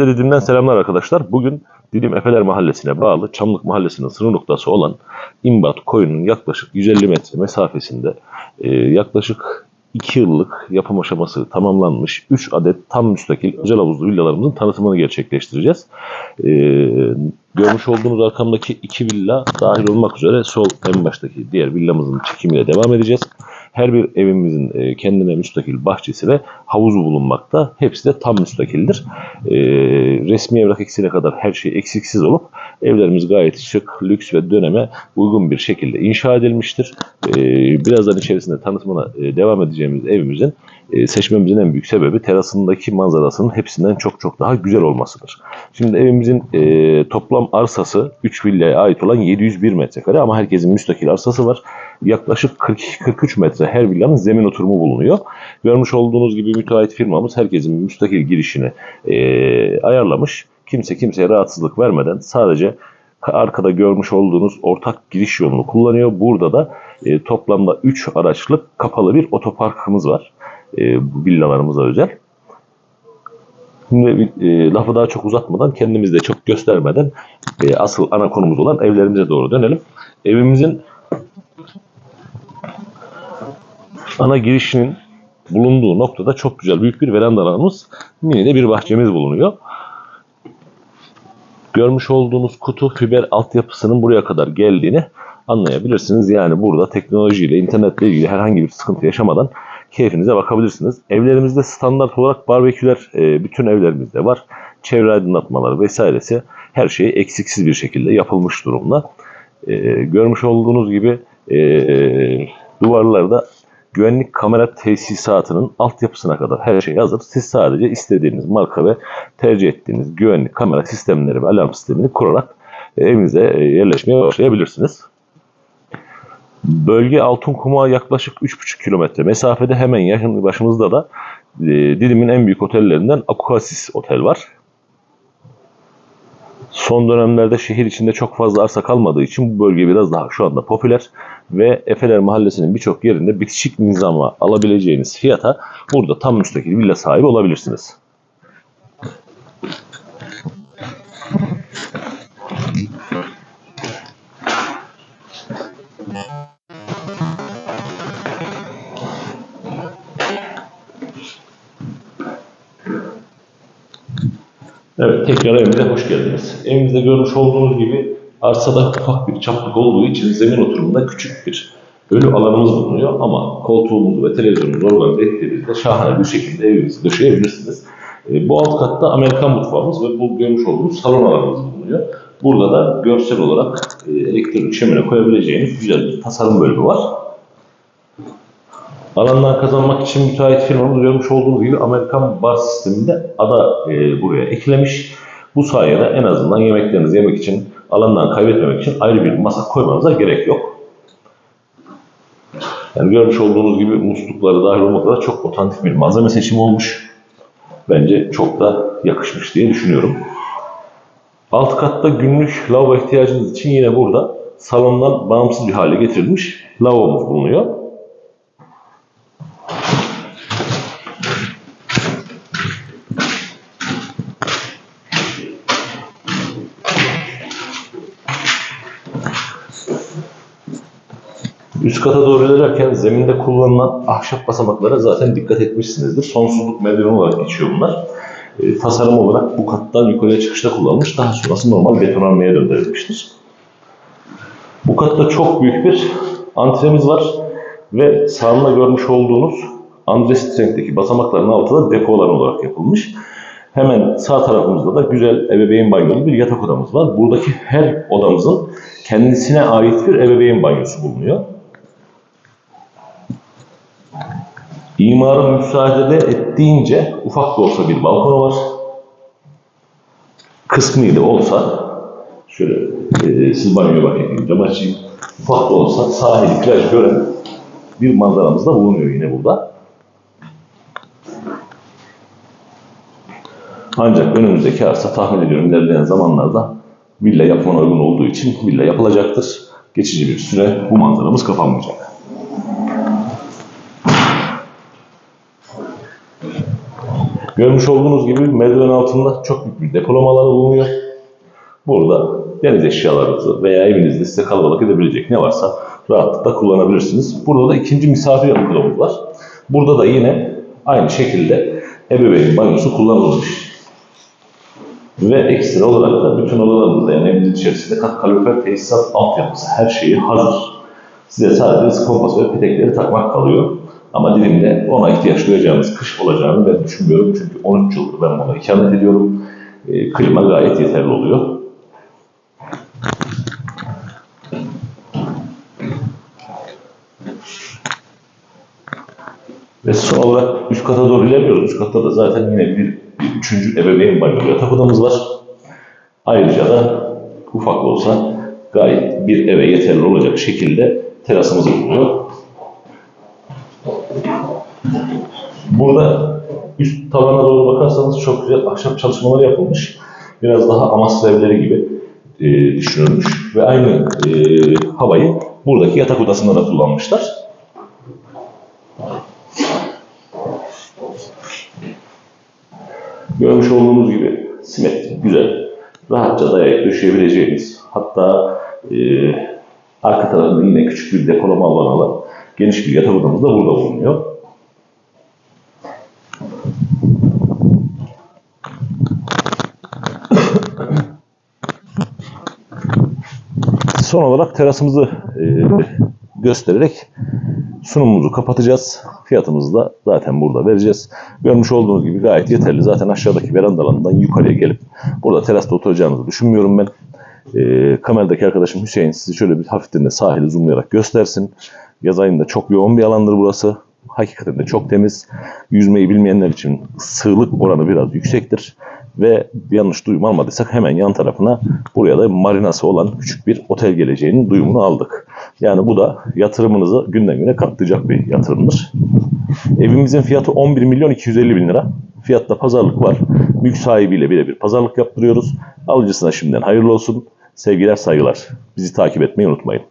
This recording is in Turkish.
Didim'den selamlar arkadaşlar. Bugün Didim Efeler Mahallesi'ne bağlı Çamlık Mahallesi'nin sınır noktası olan İmbat Koyu'nun yaklaşık 150 metre mesafesinde e, yaklaşık 2 yıllık yapım aşaması tamamlanmış 3 adet tam müstakil özel havuzlu villalarımızın tanıtımını gerçekleştireceğiz. E, görmüş olduğunuz arkamdaki iki villa dahil olmak üzere sol en baştaki diğer villamızın çekimiyle devam edeceğiz. Her bir evimizin e, kendine müstakil bahçesi ve havuzu bulunmakta. Hepsi de tam müstakildir. E, resmi evrak eksiğine kadar her şey eksiksiz olup evlerimiz gayet şık, lüks ve döneme uygun bir şekilde inşa edilmiştir. E, birazdan içerisinde tanıtımına e, devam edeceğimiz evimizin e, seçmemizin en büyük sebebi terasındaki manzarasının hepsinden çok çok daha güzel olmasıdır. Şimdi evimizin e, toplam arsası 3 villaya ait olan 701 metrekare ama herkesin müstakil arsası var. Yaklaşık 42-43 metre her villanın zemin oturumu bulunuyor. Görmüş olduğunuz gibi müteahhit firmamız herkesin müstakil girişini e, ayarlamış. Kimse kimseye rahatsızlık vermeden sadece arkada görmüş olduğunuz ortak giriş yolunu kullanıyor. Burada da e, toplamda 3 araçlık kapalı bir otoparkımız var. E, villalarımıza özel. Şimdi e, lafı daha çok uzatmadan kendimizi de çok göstermeden e, asıl ana konumuz olan evlerimize doğru dönelim. Evimizin ana girişinin bulunduğu noktada çok güzel büyük bir veranda mini de bir bahçemiz bulunuyor. Görmüş olduğunuz kutu fiber altyapısının buraya kadar geldiğini anlayabilirsiniz. Yani burada teknolojiyle, internetle ilgili herhangi bir sıkıntı yaşamadan keyfinize bakabilirsiniz. Evlerimizde standart olarak barbeküler e, bütün evlerimizde var. Çevre aydınlatmaları vesairesi her şey eksiksiz bir şekilde yapılmış durumda. E, görmüş olduğunuz gibi e, duvarlarda güvenlik kamera tesisatının altyapısına kadar her şey hazır. Siz sadece istediğiniz marka ve tercih ettiğiniz güvenlik kamera sistemleri ve alarm sistemini kurarak e, evinize e, yerleşmeye başlayabilirsiniz. Bölge Altınkum'a yaklaşık 3,5 kilometre mesafede hemen yakın başımızda da e, Didim'in en büyük otellerinden Aquasis Otel var. Son dönemlerde şehir içinde çok fazla arsa kalmadığı için bu bölge biraz daha şu anda popüler ve Efeler Mahallesi'nin birçok yerinde bitişik nizama alabileceğiniz fiyata burada tam müstakil villa sahibi olabilirsiniz. Tekrar evimize hoş geldiniz. Evimizde görmüş olduğunuz gibi arsada ufak bir çaplık olduğu için zemin oturumunda küçük bir ölü alanımız bulunuyor ama koltuğumuzu ve televizyonumuzu organize ettiğinizde şahane bir şekilde evinizi döşeyebilirsiniz. E, bu alt katta Amerikan mutfağımız ve bu görmüş olduğunuz salon alanımız bulunuyor. Burada da görsel olarak e, elektrik şömine koyabileceğiniz güzel bir tasarım bölümü var. Alandan kazanmak için müteahhit firmamız görmüş olduğunuz gibi Amerikan bar sisteminde ada e, buraya eklemiş. Bu sayede en azından yemeklerinizi yemek için, alandan kaybetmemek için ayrı bir masa koymanıza gerek yok. Yani görmüş olduğunuz gibi muslukları dahil olmak üzere çok otantik bir malzeme seçimi olmuş. Bence çok da yakışmış diye düşünüyorum. Alt katta günlük lavabo ihtiyacınız için yine burada salondan bağımsız bir hale getirilmiş lavabomuz bulunuyor. Üst kata doğru ilerlerken zeminde kullanılan ahşap basamaklara zaten dikkat etmişsinizdir. Sonsuzluk merdiveni olarak geçiyor bunlar. E, tasarım olarak bu kattan yukarıya çıkışta kullanılmış. Daha sonrası normal betonarmeye döndürülmüştür. Bu katta çok büyük bir antremiz var ve sağında görmüş olduğunuz andrestreng'deki basamakların altı da depo alanı olarak yapılmış. Hemen sağ tarafımızda da güzel ebeveyn banyolu bir yatak odamız var. Buradaki her odamızın kendisine ait bir ebeveyn banyosu bulunuyor. İmarın müsaade ettiğince ufak da olsa bir balkonu var. Kısmıyla olsa şöyle e, siz banyoya bakayım cam açayım. Ufak da olsa sahili plaj gören bir manzaramız da bulunuyor yine burada. Ancak önümüzdeki arsa tahmin ediyorum ilerleyen zamanlarda villa yapmana uygun olduğu için villa yapılacaktır. Geçici bir süre bu manzaramız kapanmayacak. Görmüş olduğunuz gibi merdiven altında çok büyük bir depolama bulunuyor. Burada deniz eşyalarınızı veya evinizde size kalabalık edebilecek ne varsa rahatlıkla kullanabilirsiniz. Burada da ikinci misafir odamız var. Burada da yine aynı şekilde ebeveyn banyosu kullanılmış. Ve ekstra olarak da bütün odalarımızda yani evimizin içerisinde kat kalorifer tesisat altyapısı her şeyi hazır. Size sadece kompas ve petekleri takmak kalıyor. Ama dilimde ona ihtiyaç duyacağımız kış olacağını ben düşünmüyorum. Çünkü 13 yıldır ben buna ikamet ediyorum. E, klima gayet yeterli oluyor. Ve son olarak üst kata doğru ilerliyoruz. Üst katta da zaten yine bir, bir üçüncü ebeveyn banyo yatak odamız var. Ayrıca da ufak olsa gayet bir eve yeterli olacak şekilde terasımız bulunuyor. Burada üst tavana doğru bakarsanız çok güzel ahşap çalışmalar yapılmış. Biraz daha Amasya evleri gibi e, düşünülmüş ve aynı e, havayı buradaki yatak odasında da kullanmışlar. Görmüş olduğunuz gibi simetrik, güzel, rahatça dayayak döşeyebileceğiniz, hatta e, arka tarafında yine küçük bir depolama alanı alan geniş bir yatak odamız da burada bulunuyor. Son olarak terasımızı e, göstererek sunumumuzu kapatacağız. Fiyatımızı da zaten burada vereceğiz. Görmüş olduğunuz gibi gayet yeterli. Zaten aşağıdaki verandalarından yukarıya gelip burada terasta oturacağınızı düşünmüyorum ben. E, kameradaki arkadaşım Hüseyin sizi şöyle bir hafiften de sahili zoomlayarak göstersin. Yaz ayında çok yoğun bir alandır burası. Hakikaten de çok temiz. Yüzmeyi bilmeyenler için sığlık oranı biraz yüksektir. Ve yanlış duyum almadıysak hemen yan tarafına buraya da marinası olan küçük bir otel geleceğinin duyumunu aldık. Yani bu da yatırımınızı günden güne katlayacak bir yatırımdır. Evimizin fiyatı 11 milyon 250 bin lira. Fiyatta pazarlık var. Mülk sahibiyle birebir pazarlık yaptırıyoruz. Alıcısına şimdiden hayırlı olsun. Sevgiler saygılar. Bizi takip etmeyi unutmayın.